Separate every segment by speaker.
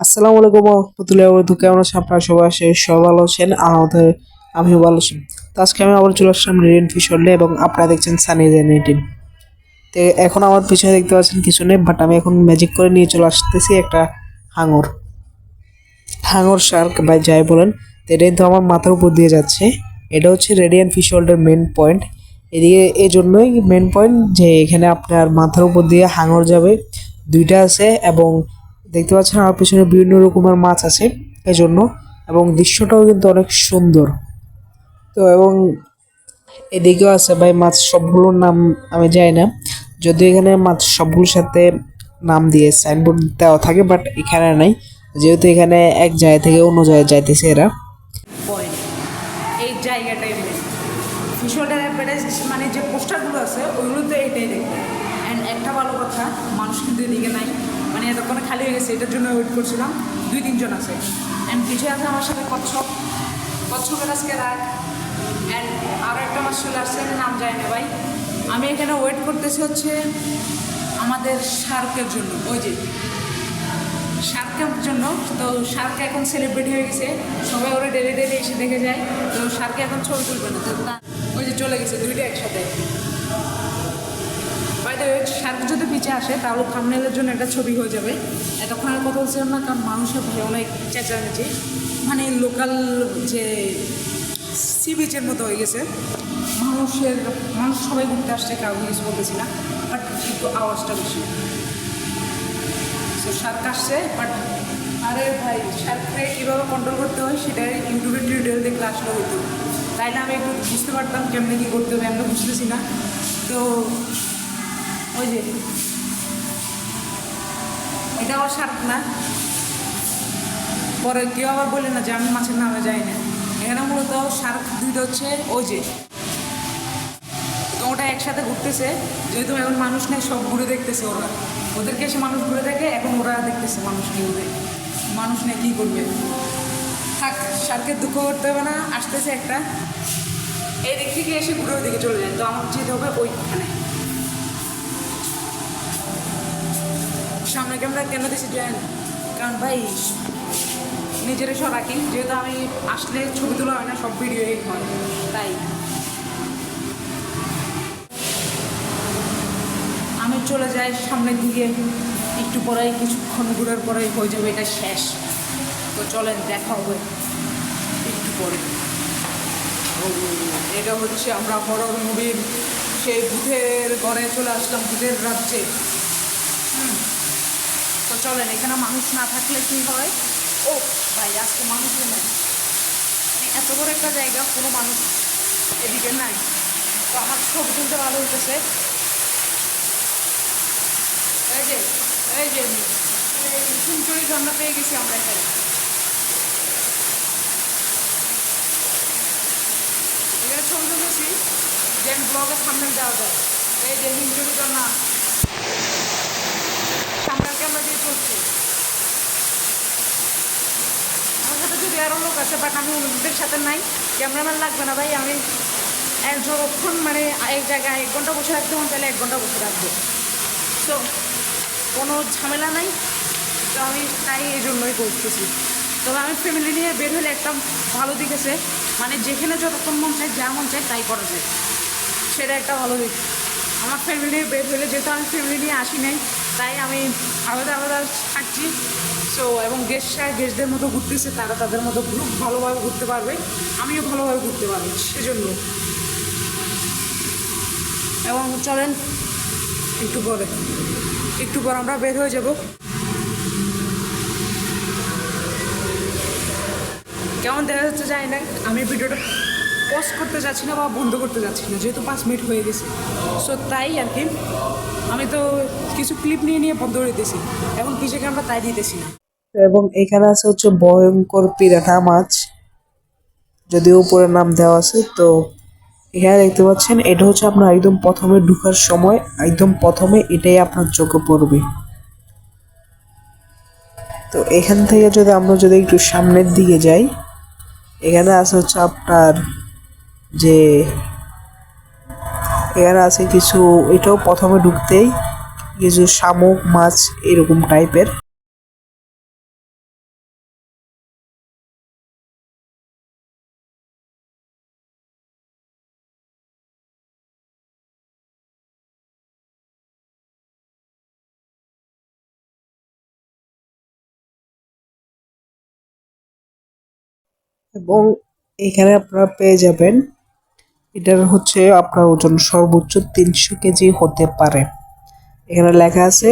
Speaker 1: আসসালামু আলাইকুম রহমতুল্লাহ বরকাতুহু। কেমন আছেন আপনারা? সবাই আশা সবাই ভালো আছেন। আমাদের আমিও ভালো আছি। তো আজকে আমি আবার চলে আসলাম রেডিয়েন্ট ফিশ হলে এবং আপনারা দেখছেন সানি জেনেটিন তো এখন আমার পিছনে দেখতে পাচ্ছেন কিছু নেই বাট আমি এখন ম্যাজিক করে নিয়ে চলে আসতেছি একটা হাঙর। হাঙর শার্ক বা যাই বলেন, তো এটা কিন্তু আমার মাথার উপর দিয়ে যাচ্ছে। এটা হচ্ছে রেডিয়ান ফিশ হোল্ডের মেন পয়েন্ট এদিকে এই জন্যই মেন পয়েন্ট যে এখানে আপনার মাথার উপর দিয়ে হাঙর যাবে। দুইটা আছে এবং দেখতে পাচ্ছেন আমার পিছনে বিভিন্ন রকমের মাছ আছে এই জন্য এবং দৃশ্যটাও কিন্তু অনেক সুন্দর। তো এবং এদিকেও আছে ভাই মাছ, সবগুলোর নাম আমি জানি না, যদিও এখানে মাছ সবগুলোর সাথে নাম দিয়ে সাইনবোর্ড দেওয়া থাকে বাট এখানে নাই। যেহেতু এখানে এক জায়গা থেকে অন্য জায়গায় যাইতেছে এরা।
Speaker 2: মেন যে পোস্টারগুলো আছে, ওইগুলোতে এটাই দেখবে একটা ভালো কথা, মানুষ কিন্তু এদিকে নাই। মানে এতক্ষণে খালি হয়ে গেছে, এটার জন্য ওয়েট করছিলাম। দুই, তিনজন আছে। অ্যান্ড পিছিয়ে আছে আমার সাথে কচ্ছপ। কচ্ছপের আজকে রাগ অ্যান্ড আরও একটা মাস চলে আসছে নাম যায় না ভাই। আমি এখানে ওয়েট করতেছি হচ্ছে আমাদের শার্কের জন্য। ওই যে শার্কের জন্য। তো শার্ক এখন সেলিব্রিটি হয়ে গেছে। সবাই ওরা ডেলি ডেলি এসে দেখে যায়। তো শার্কে এখন ছবি তুলবে না। তা- ওই যে চলে গেছে, দুইটা একসাথে। শার্ক যদি পিছিয়ে আসে, তাহলে থামনেলের জন্য একটা ছবি হয়ে যাবে। এতক্ষণ আর কথা বলছিলাম না, কারণ মানুষের ভয় অনেক চেঁচামেচি। মানে লোকাল যে সি বিচের মতো হয়ে গেছে। মানুষের, মানুষ সবাই ঘুরতে আসছে কাউকে কিছু বলতেছি না বাট একটু আওয়াজটা বেশি। তো শার্ক আসছে বাট আরে ভাই শার্ককে কীভাবে কন্ট্রোল করতে হয় সেটা ইউটিউবের টিউটোরিয়াল দেখলে আসলে হতো তাইলে আমি একটু বুঝতে পারতাম কেমনে কী করতে হবে আমরা বুঝতেছি না। তো ওই যে। এটা শার্ক না? পরে কেউ আবার বলে না যে আমি মাছের নামে যাই না। এখানে মূলত শার্ক দুইটা হচ্ছে ওই যে। ওটা একসাথে ঘুরতেছে। যেহেতু এখন মানুষ নেই, সব ঘুরে দেখতেছে ওরা। ওদেরকে এসে মানুষ ঘুরে দেখে, এখন ওরা দেখতেছে মানুষ কি ঘুরে মানুষ নেই, কী করবে? থাক শার্কের দুঃখ করতে হবে না, আসতেছে একটা। এই দিক থেকে এসে ঘুরে ওইদিকে চলে যায়। তো আমার যেতে হবে ওইখানে। সামনে ক্যামেরা কেন দিয়েছি জানেন? কারণ ভাই, নিজের সব রাখি যেহেতু আমি আসলে ছবি তোলা হয় না, সব ভিডিওই হয়। তাই। আমি চলে যাই সামনের দিকে। একটু পরেই, কিছুক্ষণ ঘুরার পরেই হয়ে যাবে এটা শেষ। তো চলেন, দেখা হবে। একটু পরে। এটা হচ্ছে আমরা হরর মুভির সেই ভূতের ঘরে চলে আসলাম, ভূতের রাজ্যে। হুম। চলেন, এখানে মানুষ না থাকলে কি হয়? ও, ভাই, আজকে মানুষ নেই। মানে এত বড় একটা জায়গা, কোনো মানুষ এদিকে নাই। তো আমার ছবি তুলতে ভালো হইতেছে। এই যে এই যে সেঞ্চুরি আমরা পেয়ে গেছি আমরা এখানে। এখানে ছবি তুলেছি যেন ব্লগের সামনে দেওয়া যায়। এই যে সামনের ক্যামেরা দিয়ে চলছে আমার সাথে যদি আরও লোক আছে, বাট আমি ওদের সাথে নাই। ক্যামেরাম্যান লাগবে না ভাই, আমি এক যতক্ষণ মানে এক জায়গায় এক ঘণ্টা বসে রাখতে হন তাহলে এক ঘণ্টা বসে রাখব। তো কোনো ঝামেলা নাই। তো আমি তাই এই জন্যই করতেছি তবে আমি ফ্যামিলি নিয়ে বের হলে একটা ভালো দিক আছে। মানে যেখানে যতক্ষণ মন চায়, যা মন চায়, তাই করা যায়। সেটা একটা ভালো দিক। আমার ফ্যামিলি নিয়ে বের হলে যেহেতু আমি ফ্যামিলি নিয়ে আসি নাই তাই আমি আলাদা আলাদা থাকছি। সো এবং গেস্টরা গেস্টদের মতো ঘুরতেছে, তারা তাদের মতো গ্রুপ ভালোভাবে ঘুরতে পারবে। আমিও ভালোভাবে ঘুরতে পারব, সেজন্য। এবং চলেন, একটু পরে, একটু পর আমরা বের হয়ে যাব। কেমন দেখা যাচ্ছে জানি না, আমি ভিডিওটা পজ করতে যাচ্ছি না বা বন্ধ করতে যাচ্ছি না, যেহেতু পাঁচ মিনিট হয়ে গেছে। সো তাই আর কি, আমি তো কিছু ক্লিপ নিয়ে নিয়ে বন্ধ দিতেছি এখন পিছিয়ে আমরা তাই দিতেছি না।
Speaker 1: এবং এখানে আছে হচ্ছে ভয়ঙ্কর পিরাঠা মাছ। যদিও উপরে নাম দেওয়া আছে, তো এখানে দেখতে পাচ্ছেন, এটা হচ্ছে আপনার একদম প্রথমে ঢুকার সময়, একদম প্রথমে এটাই আপনার চোখে পড়বে। তো এখান থেকে যদি আমরা যদি একটু সামনের দিকে যাই, এখানে আছে হচ্ছে আপনার যে এখানে আছে কিছু, এটাও প্রথমে ঢুকতেই কিছু শামুক, মাছ এরকম টাইপের এবং এখানে আপনারা পেয়ে যাবেন এটার হচ্ছে আপনার ওজন সর্বোচ্চ তিনশো কেজি হতে পারে। এখানে লেখা আছে,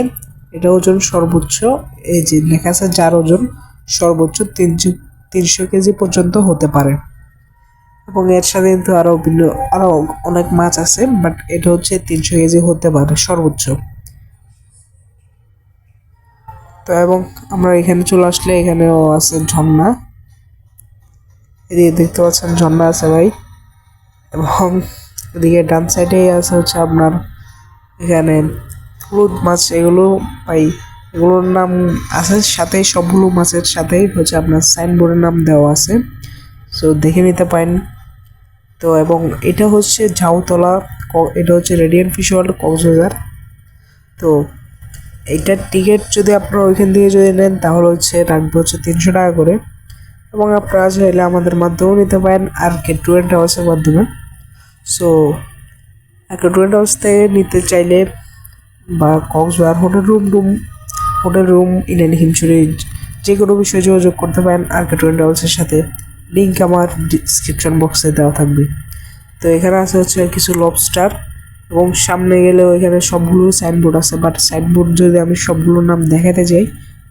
Speaker 1: এটা ওজন সর্বোচ্চ, এই যে লেখা আছে যার ওজন সর্বোচ্চ তিনশো তিনশো কেজি পর্যন্ত হতে পারে। এবং এর সাথে কিন্তু আরও ভিন্ন, আরও অনেক মাছ আছে, বাট এটা হচ্ছে তিনশো কেজি হতে পারে, সর্বোচ্চ। তো এবং আমরা এখানে চলে আসলে এখানেও আছে ঝর্ণা। এদিকে দেখতে পাচ্ছেন ঝর্ণা আছে ভাই। এবং এদিকে ডান সাইডে আছে হচ্ছে আপনার এখানে হলুদ মাছ, এগুলো পাই। এগুলোর নাম আছে সাথে সবগুলো মাছের সাথেই হচ্ছে আপনার সাইনবোর্ডের নাম দেওয়া আছে। সো দেখে নিতে পারেন। তো, এবং এটা হচ্ছে ঝাউতলা এটা হচ্ছে রেডিয়ান ফিশ ওয়ার্ল্ড কক্সবাজার। তো এইটার টিকিট যদি আপনারা ওইখান থেকে যদি নেন, তাহলে হচ্ছে রাখবে হচ্ছে তিনশো টাকা করে। এবং আপনারা চাইলে আমাদের মাধ্যমেও নিতে পারেন, আর কে টুয়েন্ট হাউসের মাধ্যমে। সো হাউস থেকে নিতে চাইলে বা Cox's Bazar hotel room room hotel room Indian Himchari যে কোনো বিষয়ে যোগাযোগ করতে পারেন, আর কে টোয়েন্টি সাথে লিঙ্ক আমার ডিসক্রিপশন বক্সে দেওয়া থাকবে। তো এখানে আছে হচ্ছে কিছু লবস্টার এবং সামনে গেলেও এখানে সবগুলো সাইনবোর্ড আছে। বাট সাইনবোর্ড যদি আমি সবগুলোর নাম দেখাতে যাই,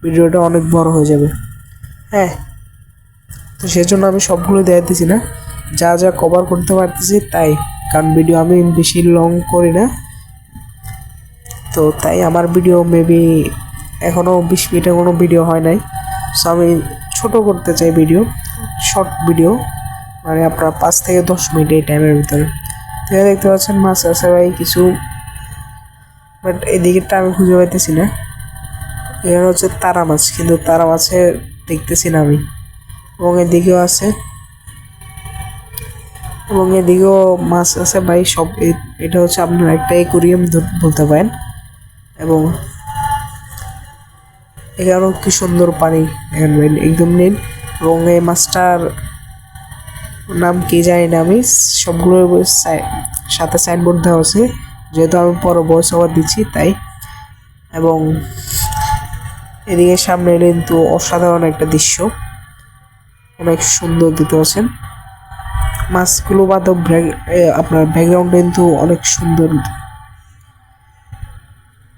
Speaker 1: ভিডিওটা অনেক বড় হয়ে যাবে। হ্যাঁ তো সেজন্য আমি সবগুলো দেখাতেছি না। যা যা কভার করতে পারতেছি তাই। কারণ ভিডিও আমি বেশি লং করি না। তো তাই আমার ভিডিও মেবি এখনও বিশ মিনিটের কোনো ভিডিও হয় নাই। সো আমি ছোট করতে চাই ভিডিও শর্ট ভিডিও মানে আপনার পাঁচ থেকে দশ মিনিট এই টাইমের ভিতরে। তো দেখতে পাচ্ছেন মাছ আছে ভাই কিছু বাট এদিকেরটা আমি খুঁজে পাইতেছি না। এখানে হচ্ছে তারা মাছ, কিন্তু তারা মাছে দেখতেছি না আমি। এবং এদিকেও আছে। এবং এদিকেও মাছ আছে ভাই, সব এটা হচ্ছে আপনার একটা একুরিয়াম বলতে পারেন। এবং এখানেও কি সুন্দর পানি দেখেন একদম নীল। এবং এই মাছটার নাম কি জানি না আমি, সবগুলো সাথে সাইনবোর্ড দেওয়া আছে। যেহেতু আমি পর বয়স দিচ্ছি, তাই। এবং এদিকে সামনে কিন্তু অসাধারণ একটা দৃশ্য। অনেক সুন্দর দিতে পারছেন মাছগুলো বাদ আপনার ব্যাকগ্রাউন্ড কিন্তু অনেক সুন্দর।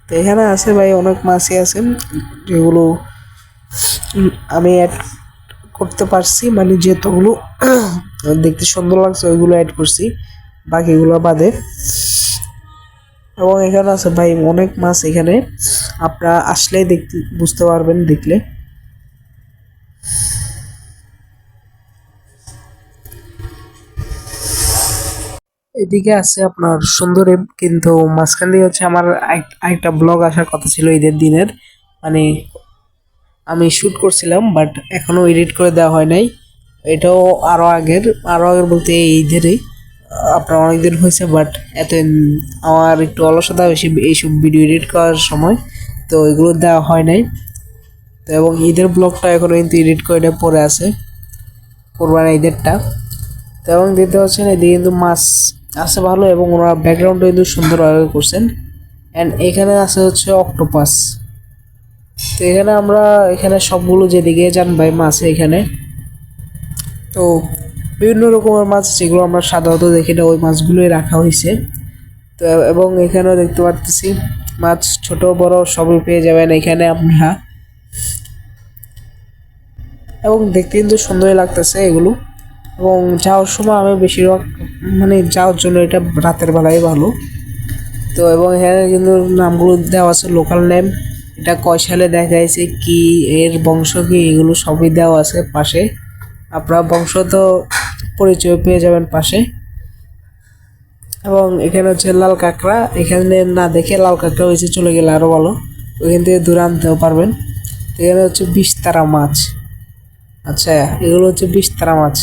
Speaker 1: তো এখানে আছে ভাই অনেক মাছই আছে, যেগুলো আমি অ্যাড করতে পারছি মানে যেতগুলো দেখতে সুন্দর লাগছে, ওইগুলো অ্যাড করছি, বাকিগুলো বাদে। এবং এখানে আছে ভাই অনেক মাছ এখানে, আপনারা আসলেই দেখতে বুঝতে পারবেন দেখলে। এদিকে আছে আপনার সুন্দর, কিন্তু মাঝখান দিয়ে হচ্ছে আমার একটা ব্লগ আসার কথা ছিল ঈদের দিনের। মানে আমি শ্যুট করছিলাম বাট এখনও এডিট করে দেওয়া হয় নাই। এটাও আরও আগের আরও আগের বলতে এই ঈদেরই। আপনার অনেক দিন হয়েছে বাট এত আমার একটু অলসতা বেশি এইসব ভিডিও এডিট করার সময়, তো এগুলো দেওয়া হয় নাই। তো এবং ঈদের ব্লগটা এখনও কিন্তু এডিট করে পরে আছে কোরবানি ঈদেরটা। তো এবং দেখতে পাচ্ছেন এদিকে কিন্তু মাছ আছে ভালো এবং ওনারা ব্যাকগ্রাউন্ডটা কিন্তু সুন্দর সুন্দরভাবে করছেন। অ্যান্ড এখানে আছে হচ্ছে অক্টোপাস তো এখানে আমরা এখানে সবগুলো যেদিকে যান ভাই, মাছ এখানে। তো বিভিন্ন রকমের মাছ, যেগুলো আমরা সাধারণত দেখি না, ওই মাছগুলোই রাখা হয়েছে। তো এবং এখানেও দেখতে পারতেছি, মাছ ছোট, বড় সবই পেয়ে যাবেন এখানে আপনারা। এবং দেখতে কিন্তু সুন্দরই লাগতেছে এগুলো। এবং যাওয়ার সময় আমি বেশিরভাগ মানে যাওয়ার জন্য এটা রাতের বেলায় ভালো। তো এবং এখানে কিন্তু নামগুলো দেওয়া আছে লোকাল নেম এটা কয় সালে দেখা গেছে, কি, এর বংশ, কি, এগুলো সবই দেওয়া আছে পাশে। আপনার বংশ তো পরিচয় পেয়ে যাবেন পাশে। এবং এখানে হচ্ছে লাল কাঁকড়া, এখানে না দেখে লাল কাঁকড়া হয়েছে, চলে গেলে আরও ভালো। ওইখান থেকে দূরে আনতেও পারবেন। এখানে হচ্ছে বিস্তারা মাছ। আচ্ছা এগুলো হচ্ছে বিস্তারা মাছ।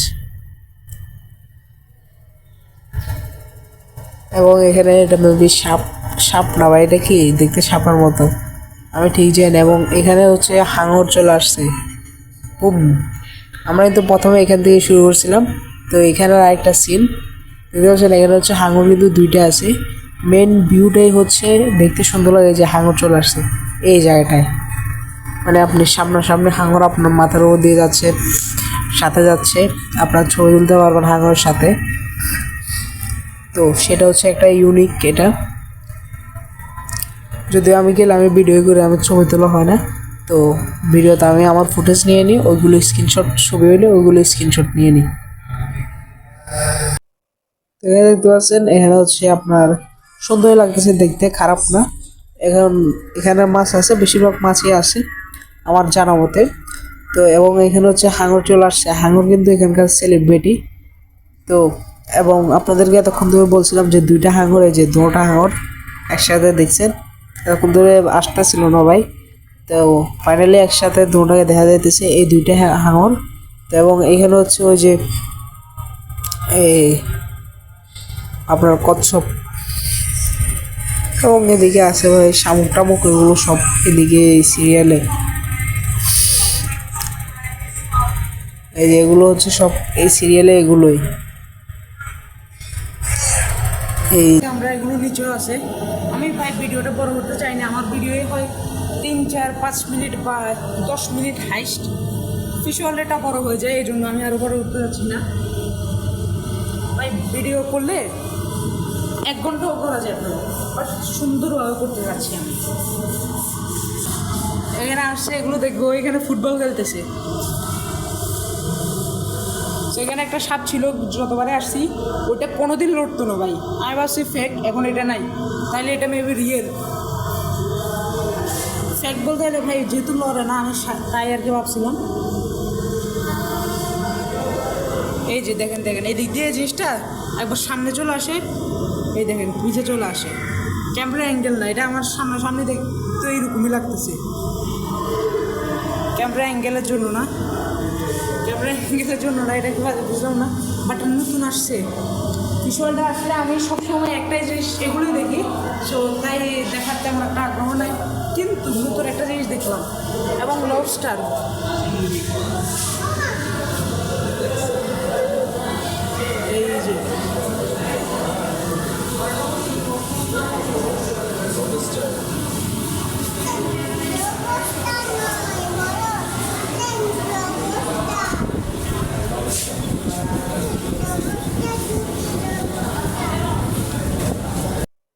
Speaker 1: এবং এখানে এটা মেবি সাপ সাপ না বা এটা কি? দেখতে সাপের মতো। আমি ঠিক জানি এবং এখানে হচ্ছে হাঙর চলে আসছে। বুম। আমরা কিন্তু প্রথমে এখান থেকে শুরু করছিলাম। তো এখানে আরেকটা সিন দেখতে পাচ্ছেন, এখানে হচ্ছে হাঙর কিন্তু দুইটা আছে। মেন ভিউটাই হচ্ছে দেখতে সুন্দর লাগে যে হাঙর চলে আসছে এই জায়গাটায়। মানে আপনি সামনাসামনি হাঙর আপনার মাথার উপর দিয়ে যাচ্ছে, সাথে যাচ্ছে। আপনার ছবি তুলতে পারবেন হাঙরের সাথে। তো সেটা হচ্ছে একটা ইউনিক এটা। যদিও আমি গেলে আমি ভিডিও করে, আমি ছবি তোলা হয় না। তো ভিডিওতে আমি আমার ফুটেজ নিয়ে নিই, ওইগুলো স্ক্রিনশট ছবি হইলে ওইগুলো স্ক্রিনশট নিয়ে নিই। তো এখানে দেখতে পাচ্ছেন, এখানে হচ্ছে আপনার সুন্দর লাগতেছে দেখতে, খারাপ না। এখন এখানে মাছ আছে, বেশিরভাগ মাছই আছে, আমার জানা মতে। তো এবং এখানে হচ্ছে হাঙর চলে আসছে, হাঙর কিন্তু এখানকার সেলিব্রিটি তো এবং আপনাদেরকে এতক্ষণ ধরে বলছিলাম যে দুইটা হাঙর এই যে দুটা হাঙর একসাথে দেখছেন, এতক্ষণ ধরে আসতে ছিল না ভাই। তো ফাইনালি একসাথে দুটাকে দেখা যাইতেছে, এই দুইটা হাঙর। তো এবং এখানে হচ্ছে ওই যে, এই আপনার কচ্ছপ। এবং এদিকে আছে ভাই শামুক টামুক, এগুলো সব এদিকে এই সিরিয়ালে এই যে এগুলো হচ্ছে সব এই সিরিয়ালে এগুলোই।
Speaker 2: আমরা এগুলো নিচেও আছে। আমি ভাই ভিডিওটা বড় করতে চাই না, আমার ভিডিওই হয় তিন, চার, পাঁচ মিনিট বা দশ মিনিট হাইস্ট ভিজুয়ালটা বড় হয়ে যায়, এই জন্য আমি আরও বড় করতে যাচ্ছি না। ভাই ভিডিও করলে এক ঘন্টাও করা যাবে বাট সুন্দরভাবে করতে যাচ্ছি আমি। এখানে আসছে, এগুলো দেখব, এখানে ফুটবল খেলতেছে। সেখানে একটা সাপ ছিল, যতবারে আসছি ওটা কোনোদিন লড়তো না ভাই। আমি ভাবছি, ফেক, এখন এটা নাই। তাইলে এটা মেবি রিয়েল ফেক বলতে গেলে ভাই, যেহেতু লড়ে না, আমি তাই আর কি ভাবছিলাম। এই যে দেখেন দেখেন, এই দিক দিয়ে জিনিসটা, একবার সামনে চলে আসে। এই দেখেন পিছে চলে আসে। ক্যামেরা অ্যাঙ্গেল না, এটা আমার সামনে সামনে দেখ তো এইরকমই লাগতেছে। ক্যামেরা অ্যাঙ্গেলের জন্য না। ক্যামেরা জন্য না, এটা কীভাবে বুঝলাম না। বাট নতুন আসছে। ভিজুয়ালটা আসলে আমি সবসময় একটাই জিনিস এগুলোই দেখি। সো তাই দেখার তেমন একটা আগ্রহ নাই। কিন্তু নতুন একটা জিনিস দেখলাম। এবং লবস্টার এই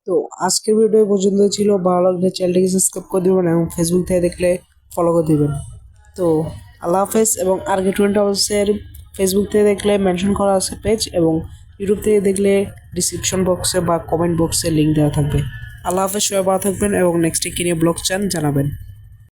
Speaker 1: তো আজকের ভিডিও পর্যন্ত ছিল। ভালো লাগলে চ্যানেলটিকে সাবস্ক্রাইব করে দেবেন এবং ফেসবুক থেকে দেখলে ফলো করে দেবেন। তো আল্লাহ হাফেজ এবং আর কে টোয়েন্টি হাউসের ফেসবুক থেকে দেখলে মেনশন করা আছে পেজ এবং ইউটিউব থেকে দেখলে ডিসক্রিপশন বক্সে বা কমেন্ট বক্সে লিঙ্ক দেওয়া থাকবে। আল্লাহ হাফেজ, সবাই ভালো থাকবেন এবং নেক্সটে কিনে ব্লগ চান জানাবেন।